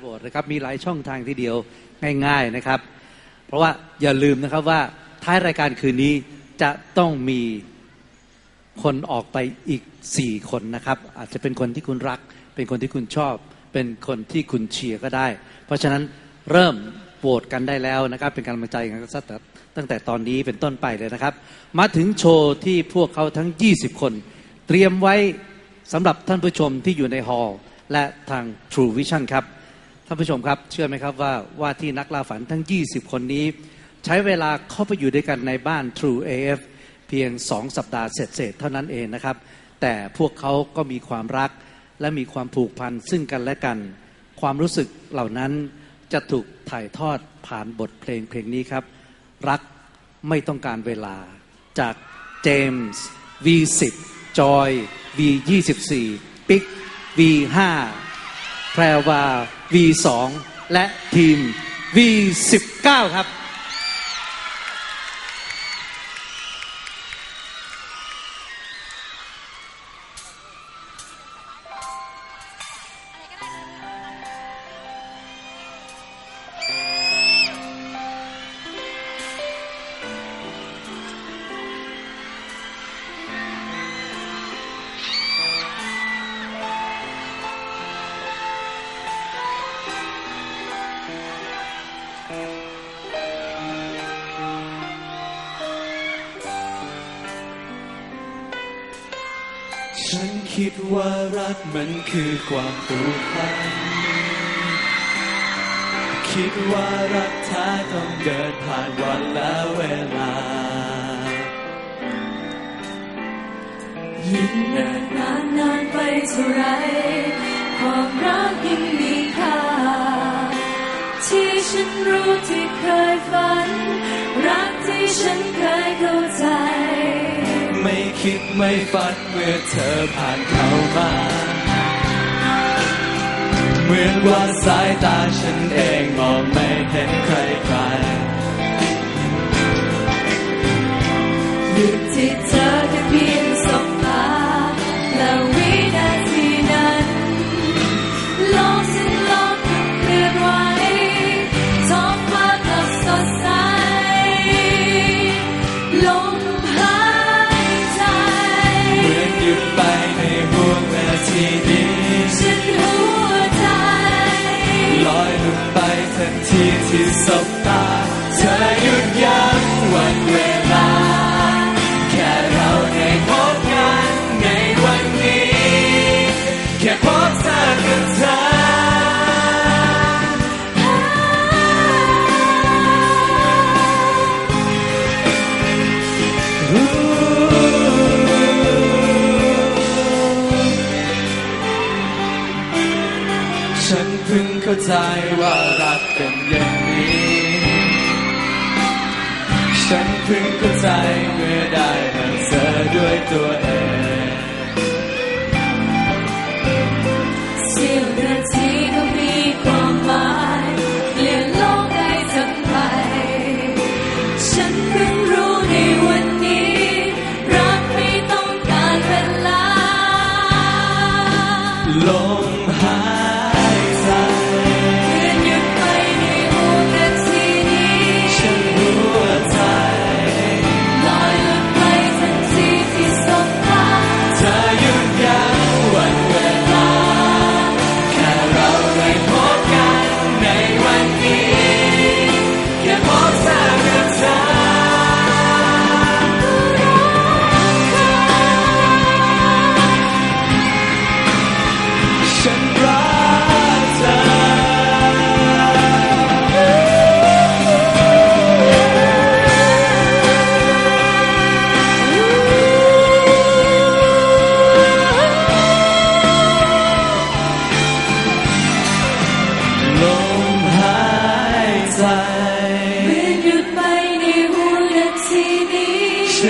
โหวตนะครับมีหลายช่องทางทีเดียวง่าย ๆนะครับ เพราะว่าอย่าลืมนะครับว่าท้ายรายการคืนนี้จะต้องมีคนออกไปอีก4คนนะครับ อาจจะเป็นคนที่คุณรัก เป็นคนที่คุณชอบ เป็นคนที่คุณเชียร์ก็ได้ เพราะฉะนั้นเริ่มโหวตกันได้แล้วนะครับ เป็นกำลังใจกันตั้งแต่ตั้งแต่ตอนนี้เป็นต้นไปเลยนะครับ มาถึงโชว์ที่พวกเขาทั้ง 20 คน เตรียมไว้สำหรับท่านผู้ชมที่อยู่ในฮอลและทาง True Vision ครับ ท่านผู้ชมครับ เชื่อไหมครับว่าว่าที่นักล่าฝันทั้ง 20 คนนี้ ใช้เวลาเข้าไปอยู่ด้วยกันในบ้าน True AF เพียง 2 สัปดาห์เสร็จๆเท่านั้นเองนะครับ แต่พวกเขาก็มีความรักและมีความผูกพันซึ่งกันและกัน ความรู้สึกเหล่านั้นจะถูกถ่ายทอดผ่านบทเพลงเพลงนี้ครับ รักไม่ต้องการเวลาจากเจมส์ V10 จอย V24 ปิ๊ก V5 แพรวา V2 และทีม V19 ครับ ฉันคิดว่ารักมันคือความผูกพัน คิดว่ารักแท้ต้องเดินผ่านวันและเวลา ยิ่งเดินนานนานไปเท่าไร ความรักยิ่งมีค่า ที่ฉันรู้ที่เคยฝัน รักที่ฉันเคยเข้าใจ ไม่คิดไม่ฝันเมื่อเธอผ่านเข้ามา เหมือนว่าสายตาฉันเองมองไม่เห็นใคร ที่สบตาเธอหยุดยั้งวันเวลา แค่เราได้พบกันในวันนี้ แค่พบเธอกับเธอฉันเพิ่งเข้าใจว่ารักเป็นย่าง ฉันพึ่งเข้าใจเมื่อได้มาเจอด้วยตัวเองเสี้ยวนาทีก็มีความหมายเปลี่ยนโลกได้ทั้งไปฉันเพิ่ง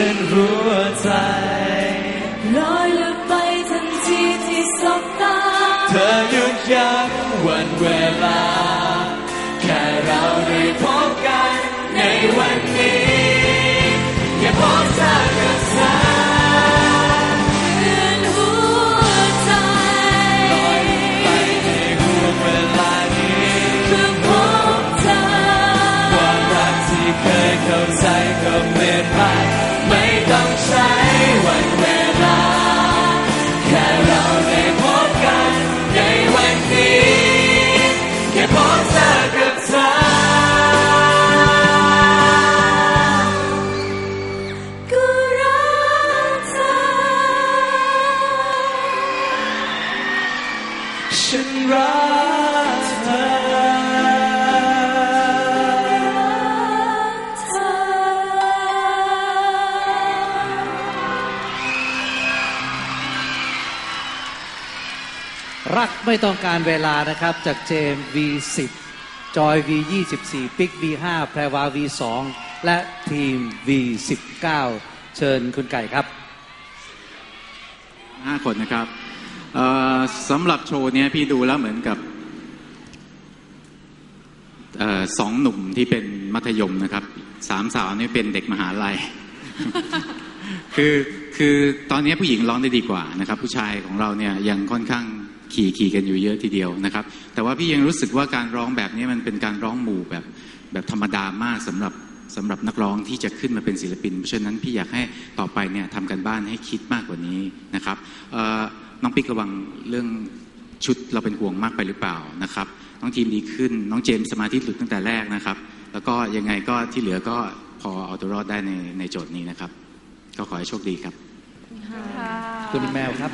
ฉันหัวใจลอยลุดไปทันทีที่สบตา เธอหยุดยั้งวันเวลา แค่เราได้พบกันในวัน รักไม่ต้องการเวลานะครับ จากเจม V10 จอย V24 ปิก V5 แพรวา V2 และทีม V19 เชิญคุณไก่ครับห้าคนนะครับ สำหรับโชว์เนี้ยพี่ดูแล้วเหมือนกับออสองหนุ่มที่เป็นมัธยมนะครับสามสาวนี่เป็นเด็กมหาลัย คือคือตอนนี้ผู้หญิงร้องได้ดีกว่านะครับ ผู้ชายของเราเนี่ยยังค่อนข้างขี่ขี่กันอยู่เยอะทีเดียวนะครับ แต่ว่าพี่ยังรู้สึกว่าการร้องแบบนี้มันเป็นการร้องหมู่แบบแบบธรรมดามากสำหรับสำหรับนักร้องที่จะขึ้นมาเป็นศิลปิน เพราะฉะนั้นพี่อยากให้ต่อไปเนี่ยทำกันบ้านให้คิดมากกว่านี้นะครับเออ น้องปิ๊กระวังเรื่องชุดเราเป็นห่วงมากไปหรือเปล่านะครับ น้องทีมดีขึ้น น้องเจมส์สมาธิหลุดตั้งแต่แรกนะครับ แล้วก็ยังไงก็ที่เหลือก็พอเอาตัวรอดได้ในในโจทย์นี้นะครับ ก็ขอให้โชคดีครับคุณแมวครับ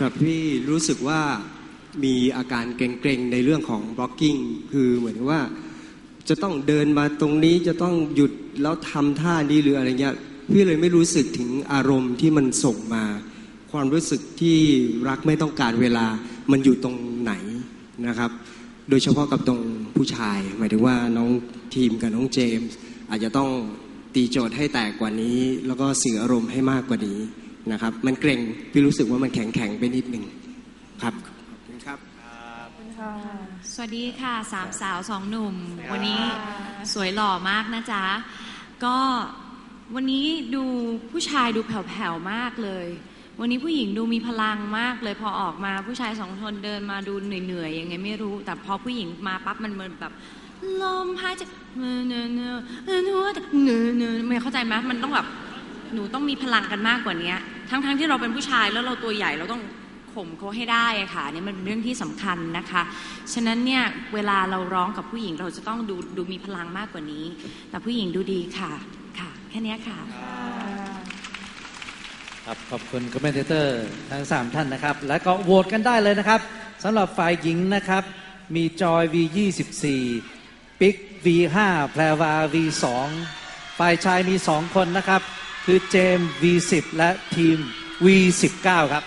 ครับพี่รู้สึกว่ามีอาการเกรงๆในเรื่องของ blocking คือเหมือนกับว่าจะต้องเดินมาตรงนี้จะต้องหยุดแล้วทำท่านี้หรืออะไรเงี้ยพี่เลยไม่รู้สึกถึงอารมณ์ที่มันส่งมา ความรู้สึกที่รักไม่ต้องการเวลามันอยู่ตรงไหนนะครับ โดยเฉพาะกับตรงผู้ชาย หมายถึงว่าน้องทีมกับน้องเจมส์อาจจะต้องตีโจทย์ให้แตกกว่านี้ แล้วก็สื่ออารมณ์ให้มากกว่านี้นะครับ มันเกรงพี่รู้สึกว่ามันแข็งแข็งๆไปนิดนึงครับขอบคุณครับสวัสดีค่ะสามสาวสองหนุ่ม วันนี้สวยหล่อมากนะจ๊ะ ก็วันนี้ดูผู้ชายดูแผ่วๆมากเลย วันนี้ผู้หญิงดูมีพลังมากเลยพอออกมาผู้ชายสองคนเดินมาดูเหนื่อยๆยังไงไม่รู้ แต่พอผู้หญิงมาปั๊บมันเหมือนแบบลมหายใจเนื้อเนื้อเนื้อเนื้อเนื้อเนื้อไม่เข้าใจไหมมันต้องแบบหนูต้องมีพลังกันมากกว่านี้ทั้งๆที่เราเป็นผู้ชายแล้วเราตัวใหญ่เราต้องข่มเขาให้ได้ค่ะเนี่ยมันเป็นเรื่องที่สำคัญนะคะ ฉะนั้นเนี่ยเวลาเราร้องกับผู้หญิงเราจะต้องดูดูมีพลังมากกว่านี้ แต่ผู้หญิงดูดีค่ะค่ะ แค่นี้ค่ะ ครับขอบคุณคอมเมนเตอร์ทั้ง 3 ท่านนะครับ และก็โหวตกันได้เลยนะครับสำหรับฝ่ายหญิงนะครับ มีจอย V24 ปิก V5 แพรวา V2 ฝ่ายชายมี 2 คนนะครับ คือเจม V10 และทีม V19 ครับ